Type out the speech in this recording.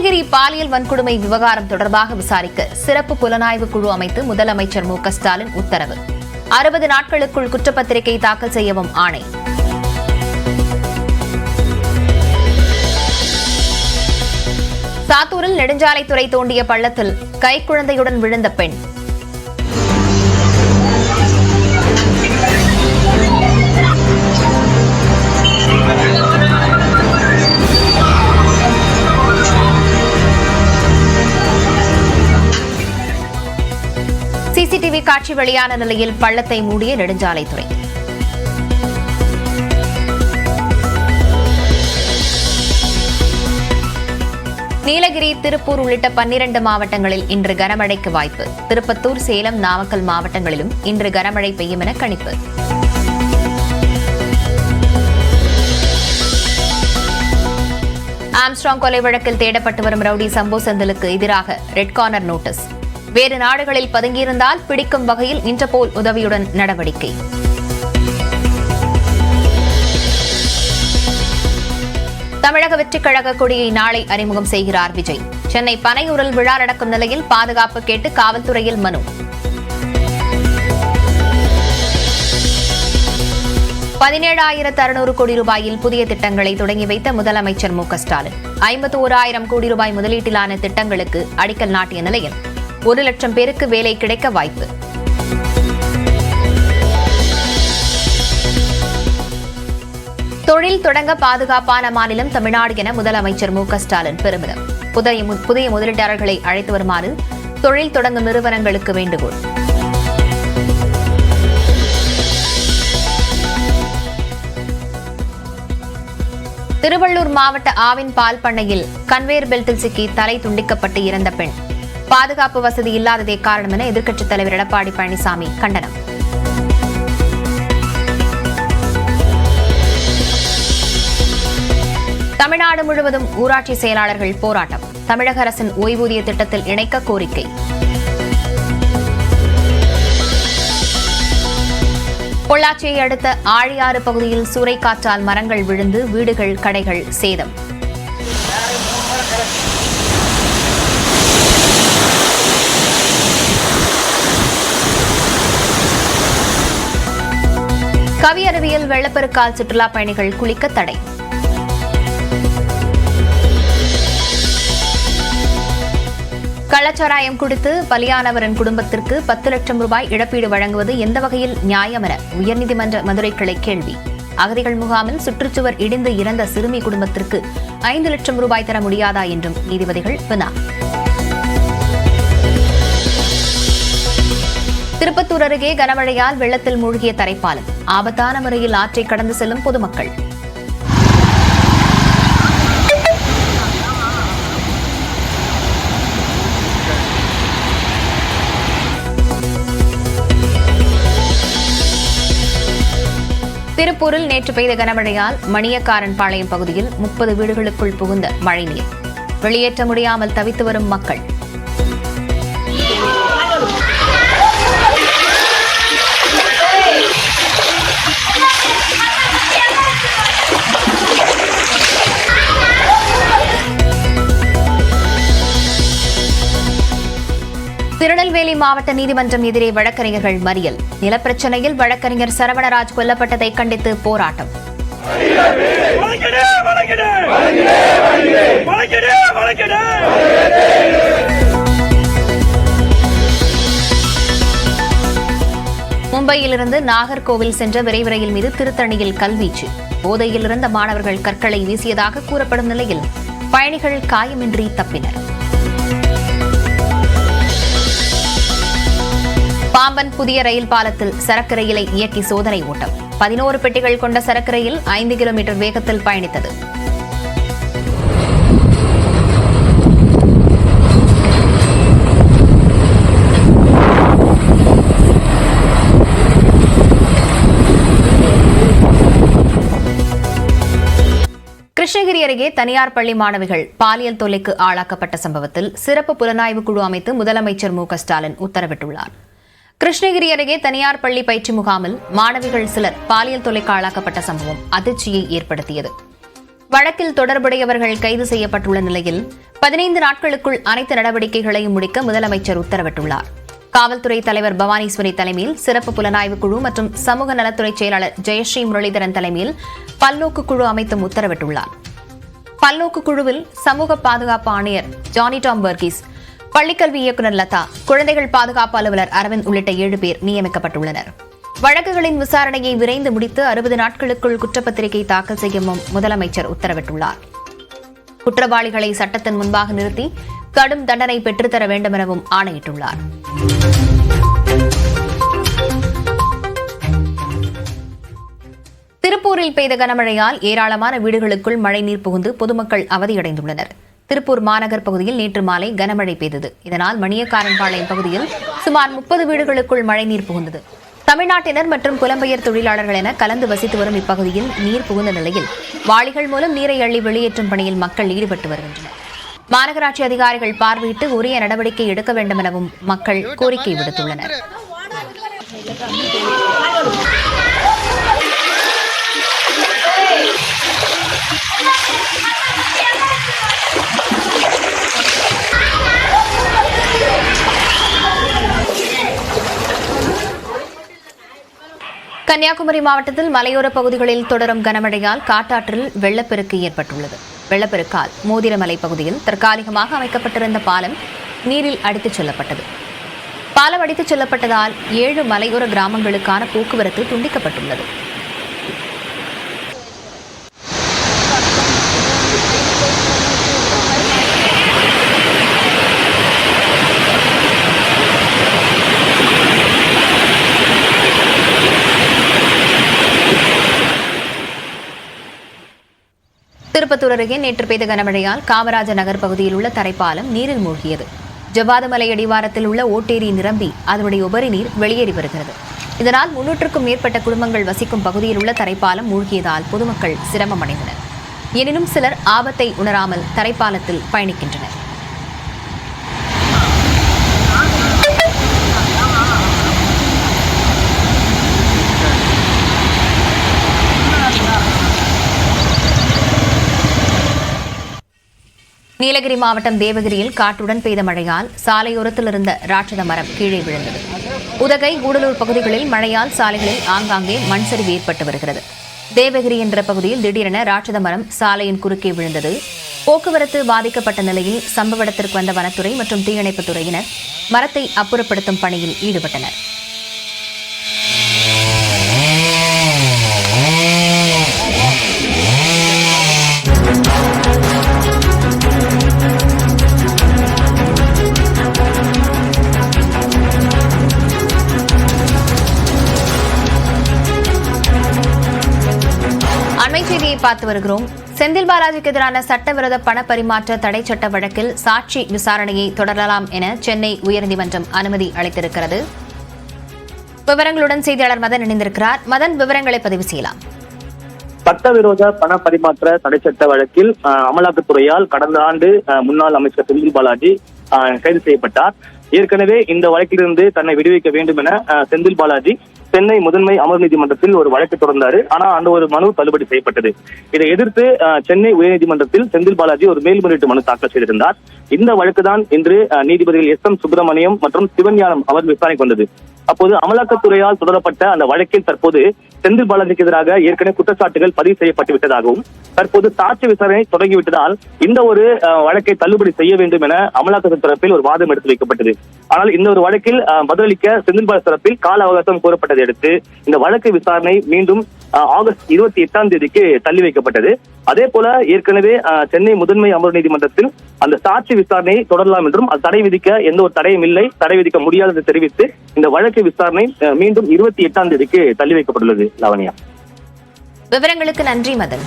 கிருஷ்ணகிரி பாலியல் வன்கொடுமை விவகாரம் தொடர்பாக விசாரிக்க சிறப்பு புலனாய்வு குழு அமைத்து முதலமைச்சர் மு ஸ்டாலின் உத்தரவு. அறுபது நாட்களுக்குள் குற்றப்பத்திரிகை தாக்கல் செய்யவும் ஆணை. சாத்தூரில் நெடுஞ்சாலைத்துறை தோண்டிய பள்ளத்தில் கைக்குழந்தையுடன் விழுந்த பெண். சிசிடிவி காட்சி வெளியான நிலையில் பள்ளத்தை மூடிய நெடுஞ்சாலைத்துறை. நீலகிரி திருப்பூர் உள்ளிட்ட பன்னிரண்டு மாவட்டங்களில் இன்று கனமழைக்கு வாய்ப்பு. திருப்பத்தூர் சேலம் நாமக்கல் மாவட்டங்களிலும் இன்று கனமழை பெய்யும் என கணிப்பு. ஆம்ஸ்ட்ராங் கொலை வழக்கில் தேடப்பட்டு வரும் ரவுடி சம்போ செந்திலுக்கு எதிராக ரெட் கார்னர் நோட்டீஸ். வேறு நாடுகளில் பதுங்கியிருந்தால் பிடிக்கும் வகையில் இன்டர்போல் உதவியுடன் நடவடிக்கை. தமிழக வெற்றிக் கழக கொடியை நாளை அறிமுகம் செய்கிறார் விஜய். சென்னை பனையூரில் விழா நடக்கும் நிலையில் பாதுகாப்பு கேட்டு காவல்துறையில் மனு. பதினேழாயிரத்து அறுநூறு கோடி ரூபாயில் புதிய திட்டங்களை தொடங்கி வைத்த முதலமைச்சர் மு க ஸ்டாலின். ஐம்பத்தி ஓராயிரம் கோடி ரூபாய் முதலீட்டிலான திட்டங்களுக்கு அடிக்கல் நாட்டிய நிலையில் ஒரு லட்சம் பேருக்கு வேலை கிடைக்க வாய்ப்பு. தொழில் தொடங்க பாதுகாப்பான மாநிலம் தமிழ்நாடு என முதலமைச்சர் மு ஸ்டாலின் பெருமிதம். புதிய புதிய முதலீட்டாளர்களை அழைத்து வருமாறு தொழில் தொடங்கும் நிறுவனங்களுக்கு வேண்டுகோள். திருவள்ளூர் மாவட்ட ஆவின் பால் பண்ணையில் கன்வேயர் பெல்ட்டில் சிக்கி தலை துண்டிக்கப்பட்டு இறந்த பெண். பாதுகாப்பு வசதி இல்லாததே காரணம் என எதிர்க்கட்சித் தலைவர் எடப்பாடி பழனிசாமி கண்டனம். தமிழ்நாடு முழுவதும் ஊராட்சி செயலாளர்கள் போராட்டம். தமிழக அரசின் ஓய்வூதிய திட்டத்தில் இணைக்க கோரிக்கை. பொள்ளாச்சியை அடுத்த ஆழியாறு பகுதியில் சூறைக்காற்றால் மரங்கள் விழுந்து வீடுகள் கடைகள் சேதம். கவியருவியில் வெள்ளப்பெருக்கால் சுற்றுலா பயணிகள் குளிக்க தடை. கள்ளச்சாராயம் குடித்து பலியானவரின் குடும்பத்திற்கு பத்து லட்சம் ரூபாய் இழப்பீடு வழங்குவது எந்த வகையில் நியாயம் என உயர்நீதிமன்ற மதுரை கிளை கேள்வி. அகதிகள் முகாமில் சுற்றுச்சுவர் இடிந்து இறந்த சிறுமி குடும்பத்திற்கு ஐந்து லட்சம் ரூபாய் தர முடியாதா என்றும் நீதிபதிகள் வினா. திருப்பத்தூர் அருகே கனமழையால் வெள்ளத்தில் மூழ்கிய தரைப்பாலம். ஆபத்தான முறையில் ஆற்றை கடந்து செல்லும் பொதுமக்கள். திருப்பூரில் நேற்று பெய்த கனமழையால் மணியக்காரன் பாளையம் பகுதியில் முப்பது வீடுகளுக்குள் புகுந்த மழைநீர். வெளியேற்ற முடியாமல் தவித்து வரும் மக்கள். திருநெல்வேலி மாவட்ட நீதிமன்றம் எதிரே வழக்கறிஞர்கள் மறியல். நிலப்பிரச்சனையில் வழக்கறிஞர் சரவணராஜ் கொல்லப்பட்டதை கண்டித்து போராட்டம். மும்பையிலிருந்து நாகர்கோவில் சென்ற விரைவு ரயில் மீது திருத்தணியில் கல்வீச்சு. போதையில் இருந்த மாணவர்கள் கற்களை வீசியதாக கூறப்படும் நிலையில் பயணிகள் காயமின்றி தப்பினர். பாம்பன் புதிய ரயில் பாலத்தில் சரக்கு ரயிலை இயக்கி சோதனை ஓட்டம். பதினோரு பெட்டிகள் கொண்ட சரக்கு ரயில் ஐந்து கிலோமீட்டர் வேகத்தில் பயணித்தது. கிருஷ்ணகிரி அருகே தனியார் பள்ளி மாணவிகள் பாலியல் தொல்லைக்கு ஆளாக்கப்பட்ட சம்பவத்தில் சிறப்பு புலனாய்வு குழு அமைத்து முதலமைச்சர் மு க ஸ்டாலின் உத்தரவிட்டுள்ளார். கிருஷ்ணகிரி அருகே தனியார் பள்ளி பயிற்சி முகாமில் மாணவிகள் சிலர் பாலியல் தொலைக்கு ஆளாக்கப்பட்ட சம்பவம் அதிர்ச்சியை ஏற்படுத்தியது. வழக்கில் தொடர்புடையவர்கள் கைது செய்யப்பட்டுள்ள நிலையில் பதினைந்து நாட்களுக்குள் அனைத்து நடவடிக்கைகளையும் முடிக்க முதலமைச்சர் உத்தரவிட்டுள்ளார். காவல்துறை தலைவர் பவானீஸ்வரி தலைமையில் சிறப்பு புலனாய்வு குழு மற்றும் சமூக நலத்துறை செயலாளர் ஜெயஸ்ரீ முரளிதரன் தலைமையில் பல்நோக்கு குழு அமைத்தும் உத்தரவிட்டுள்ளார். பல்நோக்கு குழுவில் சமூக பாதுகாப்பு ஆணையர் ஜானி டாம் பர்கீஸ் பள்ளிக்கல்வி இயக்குநர் லதா குழந்தைகள் பாதுகாப்பு அலுவலர் அரவிந்த் உள்ளிட்ட ஏழு பேர் நியமிக்கப்பட்டுள்ளனர். வழக்குகளின் விசாரணையை விரைந்து முடித்து அறுபது நாட்களுக்குள் குற்றப்பத்திரிகை தாக்கல் செய்யவும் முதலமைச்சர் உத்தரவிட்டுள்ளார். குற்றவாளிகளை சட்டத்தின் முன்பாக நிறுத்தி கடும் தண்டனை பெற்றுத்தர வேண்டும் எனவும் ஆணையிட்டுள்ளார். திருப்பூரில் பெய்த கனமழையால் ஏராளமான வீடுகளுக்குள் மழைநீர் புகுந்து பொதுமக்கள் அவதியடைந்துள்ளனர். திருப்பூர் மாநகர் பகுதியில் நேற்று மாலை கனமழை பெய்தது. இதனால் மணியக்காரன்பாளையம் பகுதியில் சுமார் முப்பது வீடுகளுக்குள் மழைநீர் புகுந்தது. தமிழ்நாட்டினர் மற்றும் புலம்பெயர் தொழிலாளர்கள் என கலந்து வசித்து வரும் இப்பகுதியில் நீர் புகுந்த நிலையில் வாளிகள் மூலம் நீரை அள்ளி வெளியேற்றும் பணியில் மக்கள் ஈடுபட்டு வருகின்றனர். மாநகராட்சி அதிகாரிகள் பார்வையிட்டு உரிய நடவடிக்கை எடுக்க வேண்டும் எனவும் மக்கள் கோரிக்கை விடுத்துள்ளனர். கன்னியாகுமரி மாவட்டத்தில் மலையோர பகுதிகளில் தொடரும் கனமழையால் காட்டாற்றில் வெள்ளப்பெருக்கு ஏற்பட்டுள்ளது. வெள்ளப்பெருக்கால் மோதிரமலை பகுதியில் தற்காலிகமாக அமைக்கப்பட்டிருந்த பாலம் நீரில் அடித்துச் செல்லப்பட்டது. பாலம் அடித்துச் செல்லப்பட்டதால் ஏழு மலையோர கிராமங்களுக்கான போக்குவரத்து துண்டிக்கப்பட்டுள்ளது. திருப்பத்தூர் அருகே நேற்று பெய்த கனமழையால் காமராஜர் நகர் பகுதியில் உள்ள தரைப்பாலம் நீரில் மூழ்கியது. ஜவ்வாதுமலை அடிவாரத்தில் உள்ள ஓட்டேரி நிரம்பி அதனுடைய உபரி நீர் வெளியேறி வருகிறது. இதனால் முன்னூற்றுக்கும் மேற்பட்ட குடும்பங்கள் வசிக்கும் பகுதியில் உள்ள தரைப்பாலம் மூழ்கியதால் பொதுமக்கள் சிரமமடைந்தனர். எனினும் சிலர் ஆபத்தை உணராமல் தரைப்பாலத்தில் பயணிக்கின்றனர். நீலகிரி மாவட்டம் தேவகிரியில் காற்றுடன் பெய்த மழையால் சாலையோரத்தில் இருந்த ராட்சத மரம் கீழே விழுந்தது. உதகை கூடலூர் பகுதிகளில் மழையால் சாலைகளில் ஆங்காங்கே மண் சரிவு ஏற்பட்டு வருகிறது. தேவகிரி என்ற பகுதியில் திடீரென ராட்சத மரம் சாலையின் குறுக்கே விழுந்தது. போக்குவரத்து பாதிக்கப்பட்ட நிலையில் சம்பவ இடத்திற்கு வந்த வனத்துறை மற்றும் தீயணைப்புத் துறையினர் மரத்தை அப்புறப்படுத்தும் பணியில் ஈடுபட்டனர். பார்த்து வருகிறோம். செந்தில் பாலாஜிக்கு எதிரான சட்டவிரோத பண பரிமாற்ற தடை சட்ட வழக்கில் சாட்சி விசாரணையை தொடரலாம் என சென்னை உயர்நீதிமன்றம் அனுமதி அளித்திருக்கிறது. விவரங்களுடன் செய்தியாளர் மதன் இணைந்திருக்கிறார். மதன் விவரங்களை பதிவு செய்யலாம். சட்டவிரோத பண பரிமாற்ற தடை சட்ட வழக்கில் அஹ், அமலாக்கத்துறையால் கடந்த ஆண்டு அஹ், முன்னாள் அமைச்சர் செந்தில் பாலாஜி கைது செய்யப்பட்டார். ஏற்கனவே இந்த வழக்கிலிருந்து தன்னை விடுவிக்க வேண்டும் என செந்தில் பாலாஜி சென்னை முதன்மை அமர் நீதிமன்றத்தில் ஒரு வழக்கு தொடர்ந்தாரு. ஆனா அந்த ஒரு மனு தள்ளுபடி செய்யப்பட்டது. இதை எதிர்த்து சென்னை உயர்நீதிமன்றத்தில் செந்தில் பாலாஜி ஒரு மேல்முறையீட்டு மனு தாக்கல் செய்திருந்தார். இந்த வழக்குதான் இன்று நீதிபதிகள் எஸ் எம் சுப்பிரமணியம் மற்றும் சிவஞானம் அவர் விசாரணைக்கு வந்தது அப்போது அமலாக்கத்துறையால் தொடரப்பட்ட அந்த வழக்கில் தற்போது செந்தில் பாலாஜிக்கு எதிராக ஏற்கனவே குற்றச்சாட்டுகள் பதிவு செய்யப்பட்டு விட்டதாகவும் தற்போது சாட்சி விசாரணை தொடங்கிவிட்டதால் இந்த ஒரு வழக்கை தள்ளுபடி செய்ய வேண்டும் என அமலாக்கத்துறை தரப்பில் ஒரு வாதம் எடுத்து வைக்கப்பட்டது. ஆனால் இந்த ஒரு வழக்கில் பதிலளிக்க செந்தில் பாலாஜி தரப்பில் கால அவகாசம் கோரப்பட்டதை அடுத்து இந்த வழக்கு விசாரணை மீண்டும் ஆகஸ்ட் இருபத்தி எட்டாம் தேதிக்கு தள்ளி வைக்கப்பட்டது. அதே போல ஏற்கனவே அஹ், சென்னை முதன்மை அமர்வு நீதிமன்றத்தில் அந்த சாட்சி விசாரணையை தொடரலாம் என்றும் அது தடை விதிக்க எந்த ஒரு தடையும் இல்லை தடை விதிக்க முடியாது என்று தெரிவித்து இந்த வழக்கு விசாரணை மீண்டும் இருபத்தி எட்டாம் தேதிக்கு தள்ளி வைக்கப்பட்டுள்ளது லாவண்யா. விவரங்களுக்கு நன்றி மதன்.